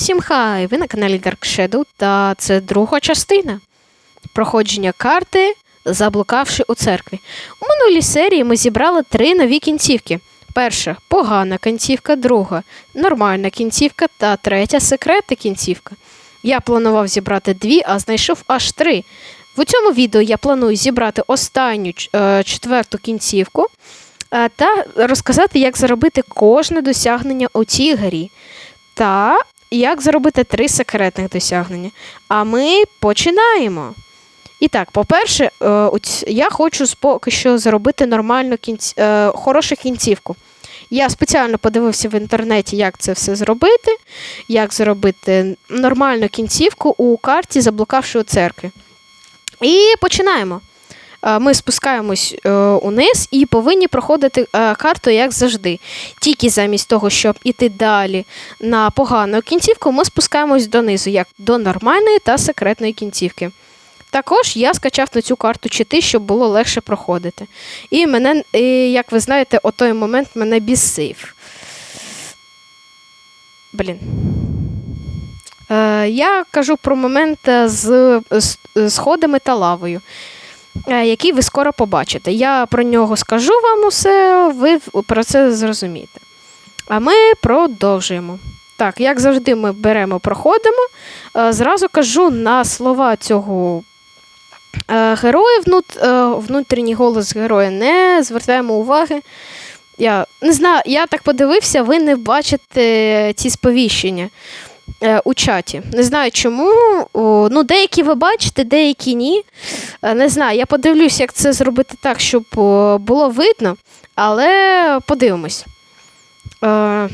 усім хай! Ви на каналі Dark Shadow, та це друга частина проходження карти, заблукавши у церкві. У минулій серії ми зібрали три нові кінцівки. Перша погана кінцівка, друга нормальна кінцівка та третя секретна кінцівка. Я планував зібрати дві, а знайшов аж три. В цьому відео я планую зібрати останню е, четверту кінцівку е, та розказати, як заробити кожне досягнення у цій грі. Та як заробити три секретних досягнення. А ми починаємо. І так, по-перше, е, я хочу поки що заробити нормальну кінць... е, хорошу кінцівку. Я спеціально подивився в інтернеті, як це все зробити, як зробити нормальну кінцівку у карті, заблукавши у церкві. І починаємо. Е, Ми спускаємось е, униз і повинні проходити е, карту, як завжди. Тільки замість того, щоб іти далі на погану кінцівку, ми спускаємось донизу, як до нормальної та секретної кінцівки. Також я скачав на цю карту чити, щоб було легше проходити. І мене, як ви знаєте, о той момент мене бісив. Блін. Е, я кажу про момент е, з, з сходами та лавою, який ви скоро побачите. Я про нього скажу вам усе, ви про це зрозумієте. А ми продовжуємо. Так, як завжди, ми беремо, проходимо. Е, Зразу кажу на слова цього е, героя, е, внутрішній голос героя, не звертаємо уваги. Я не знаю, я так подивився, ви не бачите ці сповіщення е, у чаті. Не знаю чому. Ну, деякі ви бачите, деякі ні. Е, Не знаю, я подивлюсь, як це зробити так, щоб було видно, але подивимось. Е,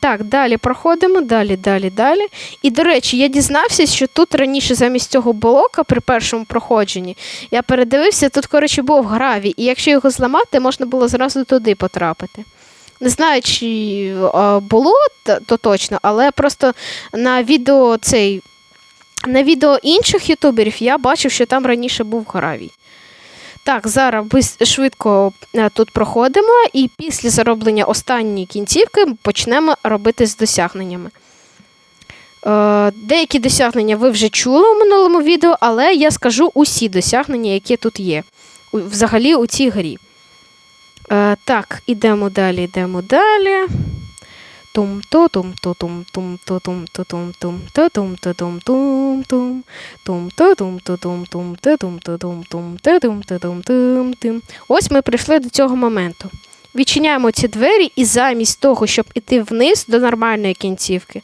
так, далі проходимо, далі, далі, далі. І, до речі, я дізнався, що тут раніше замість цього блока при першому проходженні я передивився, тут, коротше, був гравій, і якщо його зламати, можна було зразу туди потрапити. Не знаю, чи було то точно, але просто на відео цей. На відео інших ютуберів я бачив, що там раніше був гравій. Так, зараз швидко е, тут проходимо, і після зароблення останньої кінцівки почнемо робити з досягненнями. Е, деякі досягнення ви вже чули у минулому відео, але я скажу усі досягнення, які тут є. Взагалі у цій грі. Е, так, ідемо далі, йдемо далі. Тум ту тум ту тум тум ту тум ту тум тум ту тум ту тум тум тум тум ту тум ту тум тум ту тум ту тум тум ту тум ту тум тум тум Ось ми прийшли до цього моменту. Відчиняємо ці двері, і замість того, щоб іти вниз до нормальної кінцівки,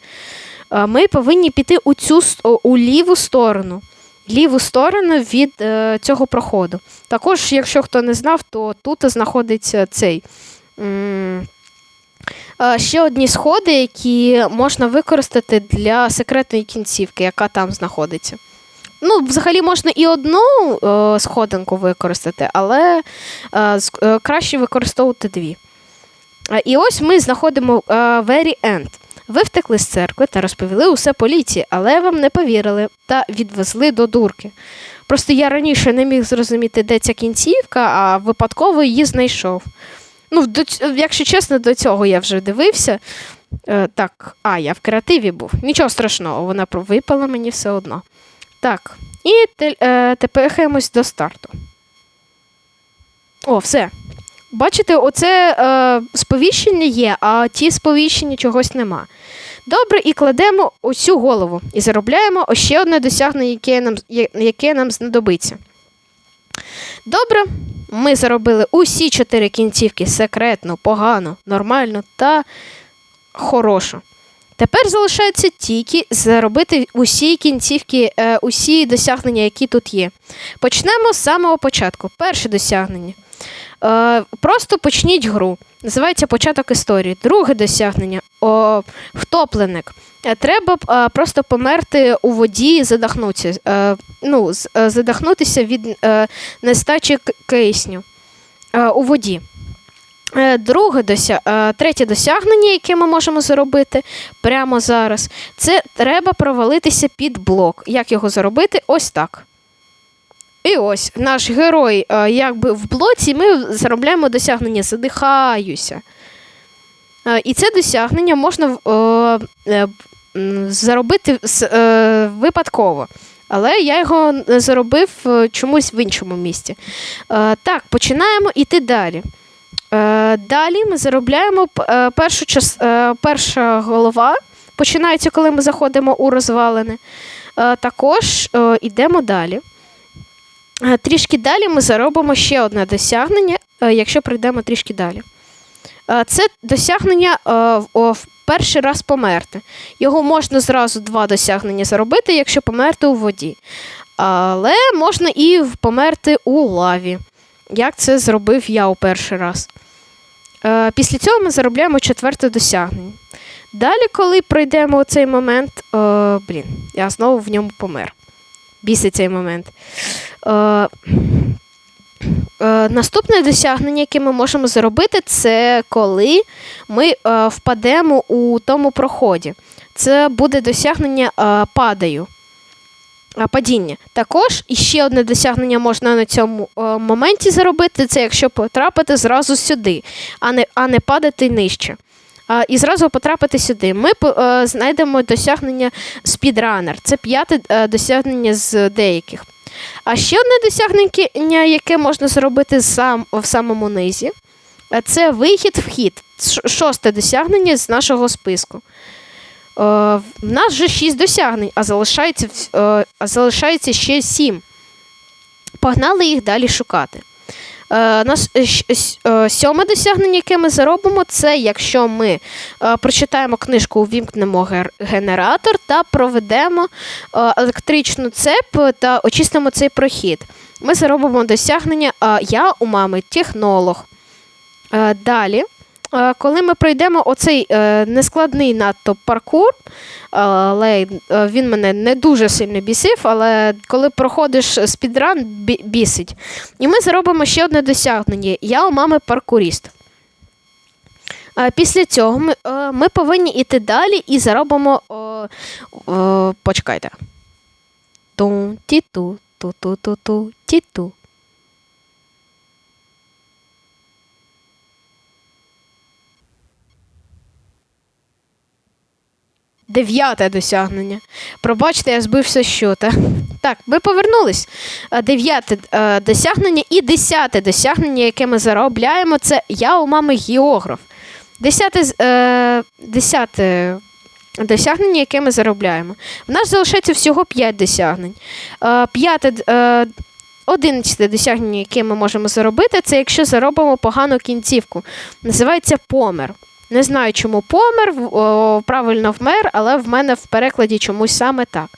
е, ми повинні піти у цю у ліву сторону. Ліву сторону від е, цього проходу. Також, якщо хто не знав, то тут знаходиться цей. м, е, Ще одні сходи, які можна використати для секретної кінцівки, яка там знаходиться. Ну, взагалі можна і одну е, сходинку використати, але е, е, краще використовувати дві. Е, І ось ми знаходимо е, very end. Ви втекли з церкви та розповіли усе поліції, але вам не повірили та відвезли до дурки. Просто я раніше не міг зрозуміти, де ця кінцівка, а випадково її знайшов. Ну, до, якщо чесно, до цього я вже дивився. Е, так, а, я в креативі був. Нічого страшного, вона випала мені все одно. Так, і те, е, тепер до старту. О, все. Бачите, оце е, сповіщення є, а ті сповіщення чогось нема. Добре, і кладемо оцю голову і заробляємо ще одне досягнення, яке нам, яке нам знадобиться. Добре, ми заробили усі чотири кінцівки секретно, погано, нормально та хорошо. Тепер залишається тільки заробити усі кінцівки, е, усі досягнення, які тут є. Почнемо з самого початку. Перше досягнення. Е, просто почніть гру. Називається початок історії. Друге досягнення о, втопленик. Е, Треба е, просто померти у воді і задохнутися. Е, ну, задохнутися від е, нестачі кисню е, у воді. Друге дося... е, третє досягнення, яке ми можемо зробити прямо зараз, це треба провалитися під блок. Як його зробити? Ось так. І ось наш герой, якби в блоці, ми заробляємо досягнення задихаюся. Е, І це досягнення можна е, е, заробити випадково. Але я його заробив чомусь в іншому місці. Так, починаємо йти далі. Далі ми заробляємо першу час, перша голова. Починається, коли ми заходимо у розвалини. Також йдемо далі. Трішки далі ми заробимо ще одне досягнення, якщо пройдемо трішки далі. Е, Це досягнення е, в- перший раз померти. Його можна зразу два досягнення заробити, якщо померти у воді. Але можна і померти у лаві, як це зробив я у перший раз. Е, Після цього ми заробляємо четверте досягнення. Далі, коли пройдемо цей момент, е, блін, я знову в ньому помер. Бісить цей момент. Е, наступне досягнення, яке ми можемо зробити, це коли ми е, впадемо у тому проході. Це буде досягнення е, падаю. е, Падіння. Також іще одне досягнення можна на цьому е, моменті заробити, це якщо потрапити зразу сюди, а не, а не падати нижче. А, і зразу потрапити сюди. Ми е, знайдемо досягнення спідранер. Це п'яте е, досягнення з деяких. А ще одне досягнення, яке можна зробити сам, в самому низі, це вихід-вхід. Шосте досягнення з нашого списку. Е, в нас вже шість досягнень, а залишається, е, а залишається ще сім. Погнали їх далі шукати. Е, наш, е, е, сьоме досягнення, яке ми заробимо, це якщо ми прочитаємо книжку, увімкнемо генератор та проведемо електричну цеп та очистимо цей прохід. Ми заробимо досягнення Я у мами технолог. Далі, коли ми пройдемо оцей е, нескладний надто паркур, е, але е, він мене не дуже сильно бісив, але коли проходиш спідран, бісить. І ми заробимо ще одне досягнення. Я у мами паркуріст. Е, Після цього ми, е, ми повинні йти далі і заробимо. О, о, почекайте. Ту, ті-ту, ту-ту-ту-ту, ті-ту. Дев'яте досягнення. Пробачте, я збився щота. Так, ми повернулись. Е, Дев'яте е, досягнення і десяте досягнення, яке ми заробляємо, це я у мами географ. Десяте, е, десяте досягнення, яке ми заробляємо. В нас залишається всього 5 досягнень. П'яте, одинадцяте досягнення, яке ми можемо заробити, це якщо заробимо погану кінцівку. Називається помер. Не знаю, чому помер, правильно вмер, але в мене в перекладі чомусь саме так.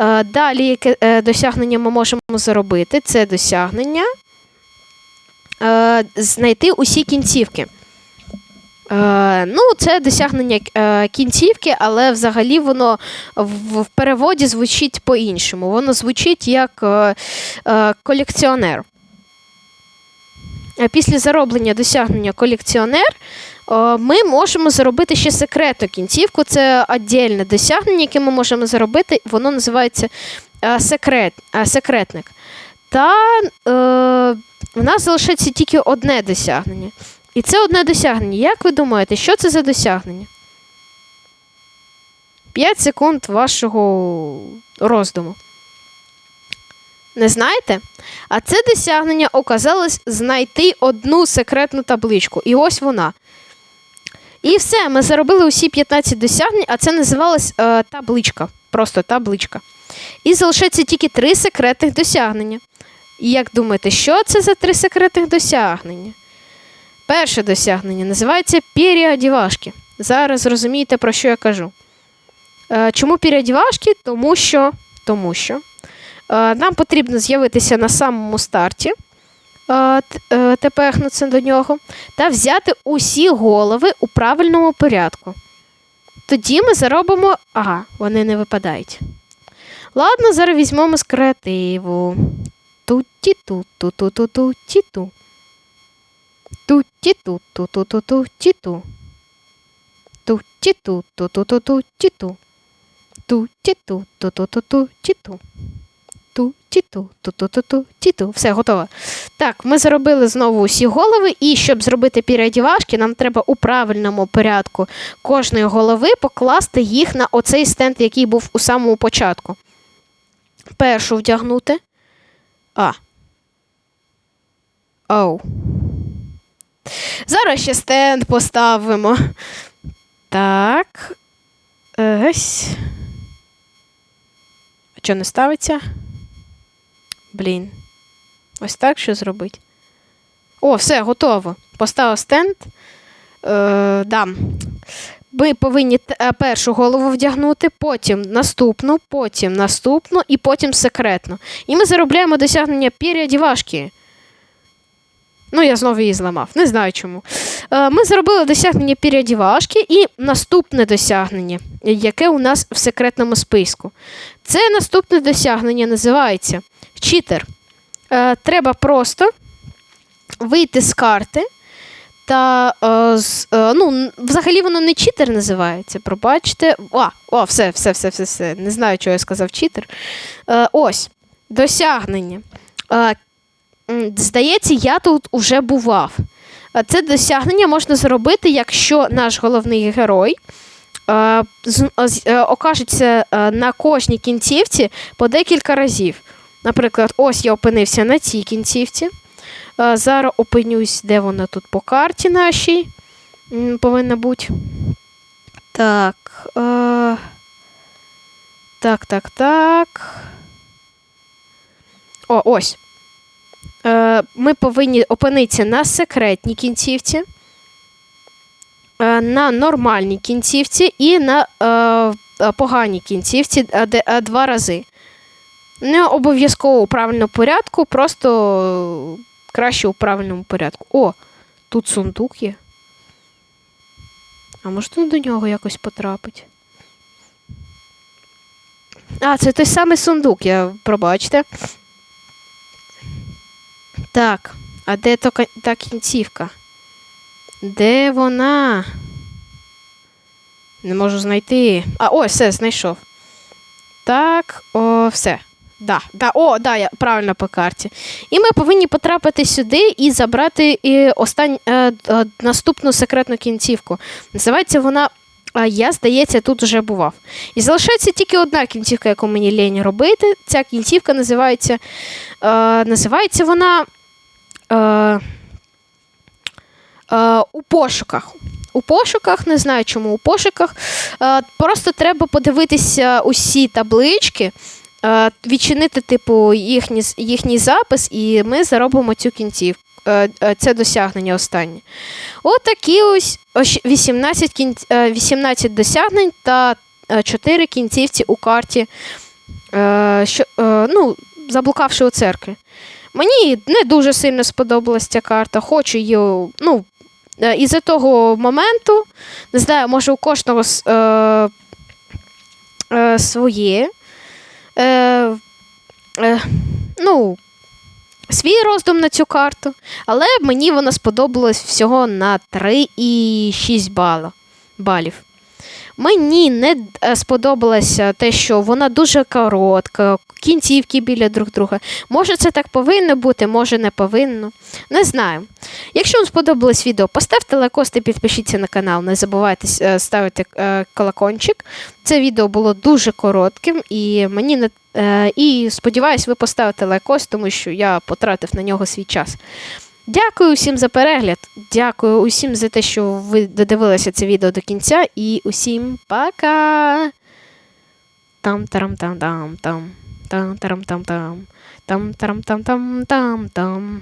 Е, Далі, яке досягнення ми можемо заробити, це досягнення е, знайти усі кінцівки. Е, ну, це досягнення кінцівки, але взагалі воно в, переводі звучить по-іншому. Воно звучить як колекціонер. Е, Після зароблення досягнення колекціонер ми можемо заробити ще секретну кінцівку. Це віддільне досягнення, яке ми можемо заробити. Воно називається е, секрет, е, секретник. Та е, в нас залишається тільки одне досягнення. І це одне досягнення. Як ви думаєте, що це за досягнення? 5 секунд вашого роздуму. Не знаєте? А це досягнення оказалось знайти одну секретну табличку. І ось вона. І все, ми заробили усі 15 досягнень, а це називалось е, табличка. Просто табличка. І залишається тільки три секретних досягнення. І як думаєте, що це за три секретних досягнення? Перше досягнення називається переодівашки. Зараз зрозумієте, про що я кажу. Е, чому переодівашки? Тому що, тому що нам потрібно з'явитися на самому старті, е, е, тепехнутися до нього, та взяти усі голови у правильному порядку. Тоді ми заробимо. Ага, вони не випадають. Ладно, зараз візьмемо з креативу. Ту-ті-ту, ту-ту-ту-ту, ті-ту. Ту-ті-ту, ту-ту-ту-ту, ті-ту. Ту-ті-ту, ту-ту-ту-ту, ті-ту. Ту-ті-ту, ту-ту-ту-ту, ті-ту. Ту, ті-ту, ту-ту-ту-ту, ті-ту. Все, готово. Так, ми зробили знову усі голови, і щоб зробити переодівашки, нам треба у правильному порядку кожної голови покласти їх на оцей стенд, який був у самому початку. Першу вдягнути. А. Оу. Зараз ще стенд поставимо. Так. Ось. А що не ставиться? Блін. Ось так що зробити? О, все, готово. Поставив стенд. Е, да. Ми повинні е, першу голову вдягнути, потім наступну, потім наступну і потім секретну. І ми заробляємо досягнення переодівашки. Ну, я знову її зламав, не знаю чому. Е, Ми зробили досягнення переодівашки і наступне досягнення, яке у нас в секретному списку. Це наступне досягнення називається читер. Е, Треба просто вийти з карти. Та е, ну, взагалі воно не читер називається, пробачте. А, о, все, все, все, все, все. Не знаю, чого я сказав читер. Ось, досягнення. Здається, я тут уже бував. Е, Це досягнення можна зробити, якщо наш головний герой е, е, окажеться на кожній кінцівці по декілька разів. Наприклад, ось я опинився на цій кінцівці. Зараз опинюсь, де вона тут по карті нашій. Повинна бути. Так. Так, так, так. О, ось. Е, Ми повинні опинитися на секретній кінцівці, е, на нормальній кінцівці і на е, поганій кінцівці два рази. Не обов'язково у правильному порядку, просто краще у правильному порядку. О, тут сундук є. А можна до нього якось потрапити? А, це той самий сундук, я пробачте. Так, а де то та кінцівка? Де вона? Не можу знайти. А, ось, все, знайшов. Так, о, все. Да, да, о, да, я правильно по карті. І ми повинні потрапити сюди і забрати і остань, е, е, наступну секретну кінцівку. Називається вона. е, Я, здається, тут вже бував. І залишається тільки одна кінцівка, яку мені лінь робити. Ця кінцівка називається. Е, називається вона. Е, е, у пошуках. У пошуках, не знаю чому у пошуках. Е, просто треба подивитися усі таблички, е, відчинити, типу, їхній, їхній запис, і ми заробимо цю кінцівку. е, е, Це досягнення останнє. Отакі ось ось 18, кін... е, 18 досягнень та 4 кінцівці у карті, е, що, е, ну, заблукавши у церкві. Мені не дуже сильно сподобалась ця карта. Хочу її. Ну, е, із-за того моменту, не знаю, може у кожного е, е, своє. Е, е, ну, свій роздум на цю карту, але мені вона сподобалась всього на 3,6 бала, балів. Мені не е, сподобалося те, що вона дуже коротка, кінцівки біля друг друга. Може, це так повинно бути, може не повинно. Не знаю. Якщо вам сподобалось відео, поставте лайкос та підпишіться на канал. Не забувайте е, ставити е, колокольчик. Це відео було дуже коротким і мені не. І сподіваюсь, ви поставите лайкос, тому що я потратив на нього свій час. Дякую усім за перегляд. Дякую усім за те, що ви додивилися це відео до кінця. І усім пока. Там тарам там там там там тарам там там там тарам там там там там